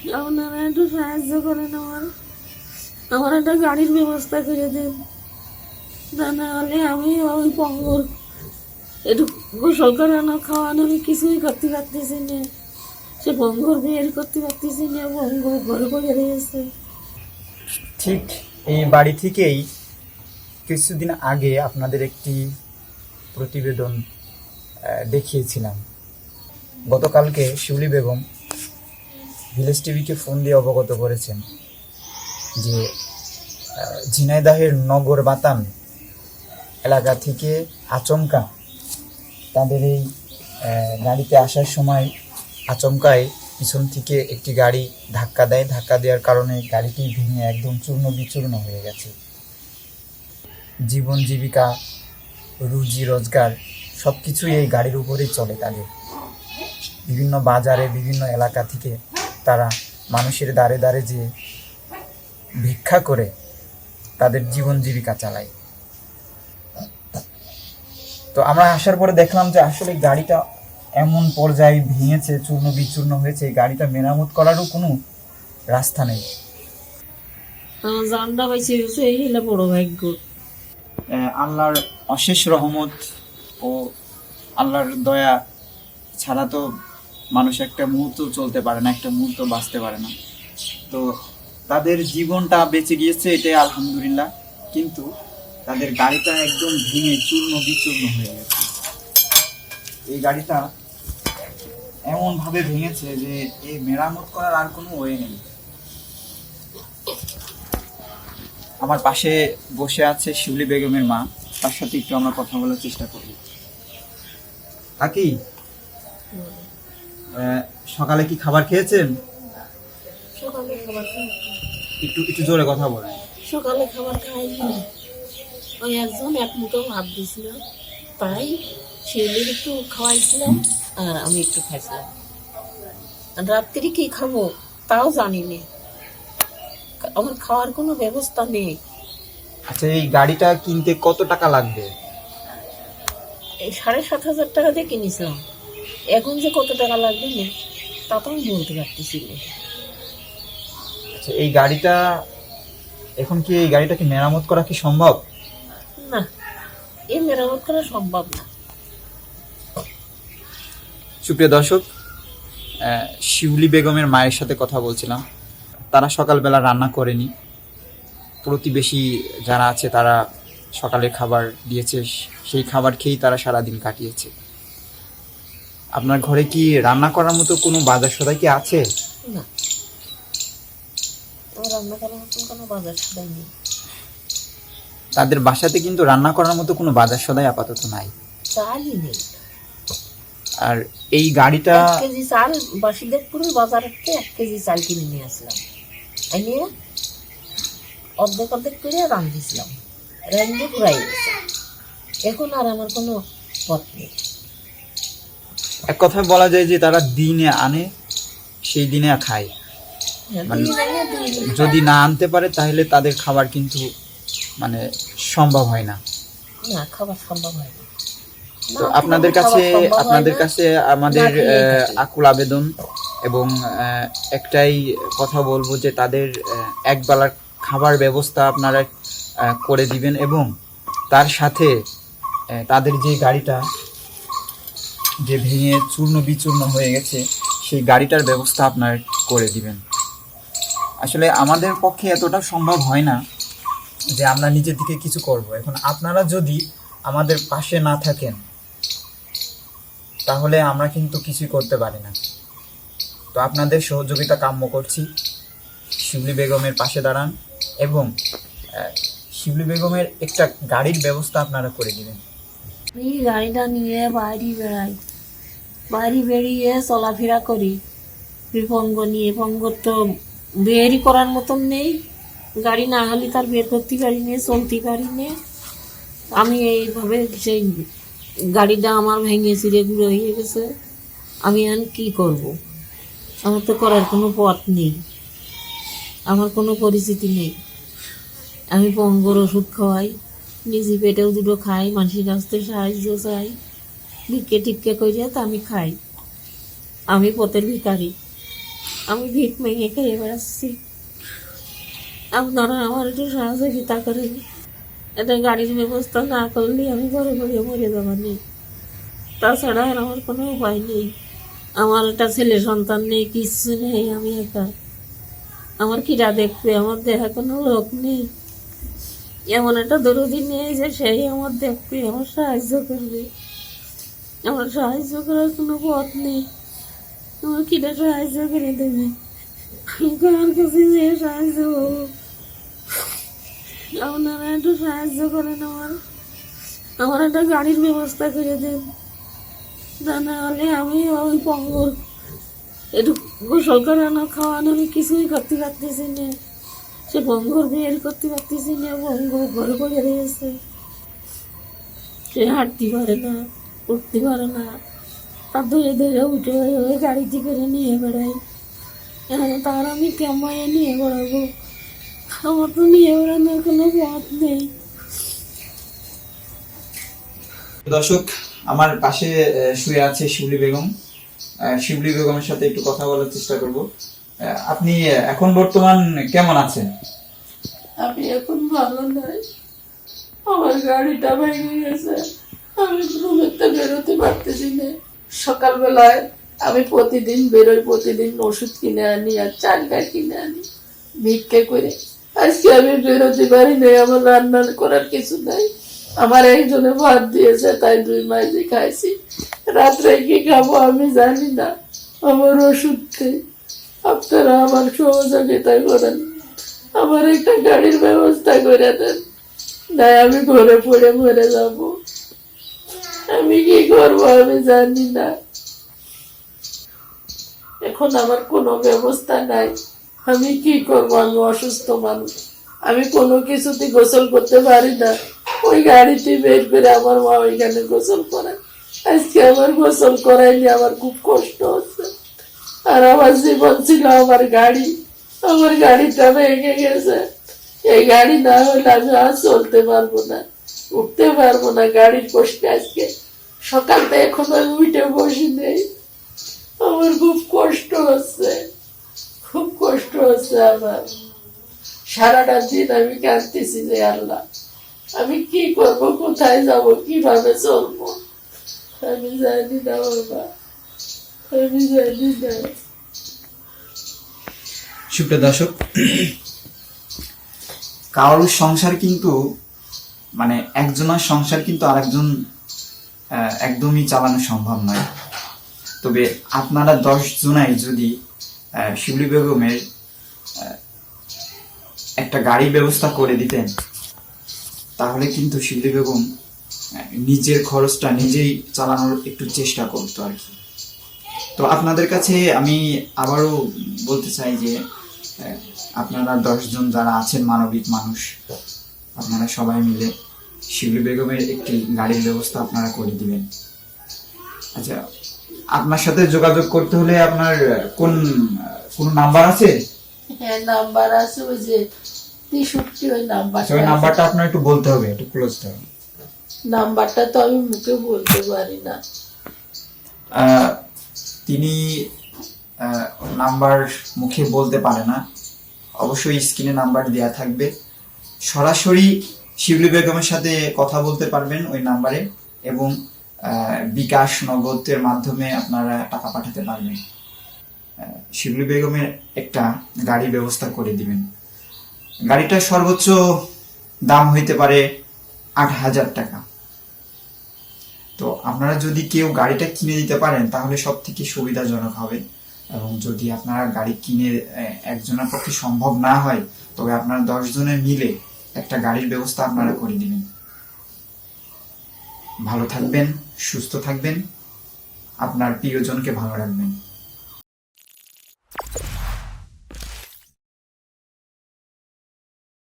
আপনারা একটু সাহায্য করেন আমার আমার একটা গাড়ির ব্যবস্থা করে দেন তা না হলে আমি ওই পঙ্গর একটু গোসল করানো খাওয়ানো আমি কিছুই করতে পারতেছি না। সে পঙ্গর বের করতে পারতেছি না পঙ্গ ঘরে পড়ে রয়েছে। ঠিক, এই বাড়ি থেকেই কিছুদিন আগে আপনাদের একটি প্রতিবেদন দেখিয়েছিলাম। গতকালকে শিউলি বেগম ভিলেজ টিভিকে ফোন দিয়ে অবগত করেছেন যে ঝিনাইদাহের নগর বাতান এলাকা থেকে আচমকা তাদের এই গাড়িতে আসার সময় আচমকায় পিছন থেকে একটি গাড়ি ধাক্কা দেয়। ধাক্কা দেওয়ার কারণে গাড়িটি ভেঙে একদম চূর্ণ বিচূর্ণ হয়ে গেছে। জীবন, জীবিকা, রুজি, রোজগার সব কিছুই এই গাড়ির উপরেই চলে তাদের। বিভিন্ন বাজারে, বিভিন্ন এলাকা থেকে তারা মানুষের দ্বারে দ্বারে যে ভিক্ষা করে তাদের জীবন জীবিকা চালায়। তো আমরা আসার পরে দেখলাম যে আসলে গাড়িটা এমন পর্যায়ে ভেঙেছে চূর্ণ বিচূর্ণ হয়েছে এই গাড়িটা মেরামত করারও কোনো রাস্তা নেই। জানটা পাইছে গেছে এই হলো বড় ভাগ্য। আল্লাহর অশেষ রহমত ও আল্লাহর দয়া ছাড়া তো মানুষ একটা মুহূর্ত চলতে পারে না একটা মুহূর্ত বাঁচতে পারে না। তো তাদের জীবনটা বেঁচে গিয়েছে এটাই আলহামদুলিল্লাহ কিন্তু তাদের গাড়িটা একদম ভেঙে চূর্ণ বিচূর্ণ হয়ে গেছে। এই গাড়িটা এমন ভাবে ভেঙেছে যে এই মেরামত করার আর কোনো ওয়ে নেই। আমার পাশে বসে আছে শিউলি বেগমের মা তার সাথে একটু আমরা কথা বলার চেষ্টা করি। আহ, সকালে কি খাবার খেয়েছেন? একটু একটু জোরে কথা বলেন। সকালে খাবার খাইনি ওই একজন এক মুঠো ভাত দিছিল। তাই শিউলির একটু খাওয়াইছিলাম আর আমি একটু খাইছিলাম। আর রাত্রি কি খাব তাও জানি না। আমার খাওয়ার কোনো ব্যবস্থা নেই। আচ্ছা এই গাড়িটা কিনতে কত টাকা লাগবে? এই সাড়ে সাত হাজার টাকা দিয়ে কিনেছিলাম। এখন যে কত টাকা লাগবে না তা তো আমি বলতে পারতেছি না। আচ্ছা এই গাড়িটা এখন কি এই গাড়িটাকে মেরামত করা কি সম্ভব? না এ মেরামত করা সম্ভব না। সুপ্রিয় দর্শক শিউলি বেগমের মায়ের সাথে কথা বলছিলাম। তারা সকালবেলা রান্না করেনি। প্রতিবেশী যারা আছে তারা সকালে খাবার দিয়েছে সেই খাবার খেয়েই তারা সারাদিন কাটিয়েছে। আপনার ঘরে কি রান্না করার মতো কোনো বাজার সদাই কি আছে? না। রান্না করার মতন কোনো বাজার সদাই নেই। তাদের বাসাতে কিন্তু রান্না করার মতো কোনো বাজার সদাই আপাতত নাই। চালই নেই। আর এই গাড়িটা এক কেজি চাল বাসিদেবপুরের বাজার থেকে এক কেজি চাল কিনে নিয়ে আসলাম। এনে অর্ধেক অর্ধেক করে রাঁধিয়েছিলাম রাঁধে পুরাই গেছে এখন আর আমার কোনো পথ নেই। এক কথায় বলা যায় যে তারা দিনে আনে সেই দিনে খায়। মানে যদি না আনতে পারে তাহলে তাদের খাবার কিন্তু মানে সম্ভব হয় না। না খাবার সম্ভব হয় না। তো আপনাদের কাছে আপনাদের কাছে আমাদের। আকুল আবেদন এবং একটাই কথা বলব যে তাদের একবেলার খাবার ব্যবস্থা আপনারা করে দিবেন এবং তার সাথে তাদের যে গাড়িটা যে ভেঙে চূর্ণ বিচূর্ণ হয়ে গেছে, সেই গাড়িটার ব্যবস্থা আপনার করে দিবেন। আসলে আমাদের পক্ষে এতটা সম্ভব হয় না যে আমরা নিজের দিকে কিছু করব। এখন আপনারা যদি আমাদের পাশে না থাকেন, তাহলে আমরা কিন্তু কিছুই করতে পারি না। তো আপনাদের সহযোগিতা কাম্য করছি। শিবলি বেগমের পাশে দাঁড়ান এবং শিবলি বেগমের একটা গাড়ির ব্যবস্থা আপনারা করে দিবেন। এই গাড়িটা নিয়ে বাইরে বেড়াই। বাইরে বেরিয়ে চলাফেরা করি। বিপঙ্গ নিয়ে পঙ্গ তো বেরই করার মতন নেই। গাড়ি না হলে তার বের করতে পারি নে, চলতে পারি নে। আমি এইভাবে সেই গাড়িটা আমার ভেঙে চিড়ে গুঁড়ো হয়ে গেছে। আমি এখন কি করব? আমার তো করার কোনো পথ নেই। আমার কোনো পরিচিতি নেই। আমি পঙ্গর ওষুধ খাওয়াই, নিজে পেটেও দুটো খাই মানুষের কাছ থেকে সাহায্য চাই। ভিক্ষে টিক্ষে করিয়া তা আমি খাই। আমি পথের ভিখারি। আমি ভিক ভেঙে খেয়ে বেড়াচ্ছি আপনারা আমার একটু সহযোগিতা করেন। এটা গাড়ির ব্যবস্থা না করলে আমি ঘরে ঘরে মরে যাবানি তাছাড়া আর আমার কোনো উপায় নেই। আমার একটা ছেলে সন্তান নেই, কিচ্ছু নেই, আমি একা। আমার কিরা দেখবে, আমার দেখা কোনো লোক নেই। এমন একটা দরদি নেই যে সেই আমার দেখবে, আমার সাহায্য করবে। আমার সাহায্য করার কোনো পথ নেই। আমার কিরা সাহায্য করে দেবে। আমি কার কাছে যে সাহায্য পাবো আপনারা একটু সাহায্য করেন আমার। আমার একটা গাড়ির ব্যবস্থা করে দেন। তা না হলে আমি ওই পঙ্গর একটু গোসল করানো খাওয়ানো আমি কিছুই করতে পারতেছি না। সে পঙ্গর বের করতে পারতেছি না পঙ্গ ঘরে পড়ে রয়েছে সে হাঁটতে পারে না। উঠতে পারে না। তার ধরে ধরে উঠে ওই গাড়িতে করে নিয়ে বেড়াই। এখন তার আমি কেমন নিয়ে বেড়াবো। আমার তো নিয়ে বেড়ানোর কোনো পথ নেই। দর্শক আমার পাশে শুয়ে আছে শিবলি বেগম। আহ, শিবলি বেগমের সাথে একটু কথা বলার চেষ্টা করব। আহ, আপনি এখন বর্তমান কেমন আছেন? আমি এখন ভালো নাই। আমার গাড়িটা ভেঙে গেছে। আমি রুমের তো বেরোতে পারতেছি না। সকালবেলায় আমি প্রতিদিন বেরোই, প্রতিদিন ওষুধ কিনে আনি আর চালটা কিনে আনি, ভিক্ষে করে। আজকে আমি বেরোতে পারি নাই, আমার রান্না করার কিছু নাই। আমার একজনে ভাত দিয়েছে, তাই দুই মাইজি খাইছি। রাত্রে কি খাব আমি জানি না। আমার ওষুধ খেয়ে আপনারা আমার সহযোগিতা করেন। আমার একটা গাড়ির ব্যবস্থা করে দেন। নাই আমি ঘরে পড়ে মরে যাব। আমি কি করব? আমি জানি না। এখন আমার কোনো ব্যবস্থা নাই। আমি কি করব? আমি অসুস্থ মানুষ। আমি কোনো কিছুতে গোসল করতে পারি না। ওই গাড়িতে বের করে আমার মা ওইখানে গোসল করে আজকে আমার গোসল করাইনি আমার খুব কষ্ট হচ্ছে। আর আমার জীবন ছিল আমার গাড়ি। আমার গাড়িটা ভেঙে গেছে। এই গাড়ি না হলে আমি আর চলতে পারব না। উঠতে পারব না গাড়ির কষ্টে আজকে। সকাল থেকে উঠে বসি নেই। আমার খুব কষ্ট হচ্ছে। খুব কষ্ট হচ্ছে আমার। সারাটা দিন আমি কাঁদতেছি যে আল্লাহ, আমি কি করব, কোথায় যাব, কীভাবে চলবো? আমি জানি না বাবা, আমি জানি না। সুপ্রিয় দর্শক, কারোর সংসার কিন্তু মানে একজনের সংসার কিন্তু আরেকজন একদমই চালানো সম্ভব নয়। তবে আপনারা দশ জনাই যদি শিবলি বেগমের একটা গাড়ি ব্যবস্থা করে দিতেন, তাহলে কিন্তু শিবলি বেগম নিজের খরচটা নিজেই চালানোর একটু চেষ্টা করতো আর কি। তো আপনাদের কাছে আমি আবারও বলতে চাই যে আপনারা দশজন যারা আছেন মানবিক মানুষ, আপনারা সবাই মিলে শিবলি বেগমের একটি গাড়ির ব্যবস্থা আপনারা করে দিবেন। আচ্ছা আপনার সাথে যোগাযোগ করতে হলে আপনার কোন কোন নাম্বার আছে? হ্যাঁ নাম্বার আছে ওই যে তেষট্টি ওই নাম্বার আচ্ছা ওই নাম্বারটা আপনার একটু বলতে হবে একটু ক্লোজ হবে। নাম্বারটা তো আমি মুখে বলতে পারি না। তিনি নাম্বার মুখে বলতে পারে না। অবশ্যই স্ক্রিনে নাম্বার দেওয়া থাকবে। সরাসরি শিবলি বেগমের সাথে কথা বলতে পারবেন ওই নাম্বারে এবং বিকাশ নগদের মাধ্যমে আপনারা টাকা পাঠাতে পারবেন। শিবলি বেগমের একটা গাড়ি ব্যবস্থা করে দিবেন। গাড়িটার সর্বোচ্চ দাম হইতে পারে আট হাজার টাকা। তো আপনারা যদি কেউ গাড়িটা কিনে দিতে পারেন, তাহলে সব থেকে সুবিধাজনক হবে। এবং যদি আপনারা গাড়ি কিনে একজনের পক্ষে সম্ভব না হয়, তবে আপনারা দশ জনের মিলে একটা গাড়ির ব্যবস্থা আপনারা করে দিবেন। ভালো থাকবেন সুস্থ থাকবেন। আপনার প্রিয়জনকে ভালো রাখবেন।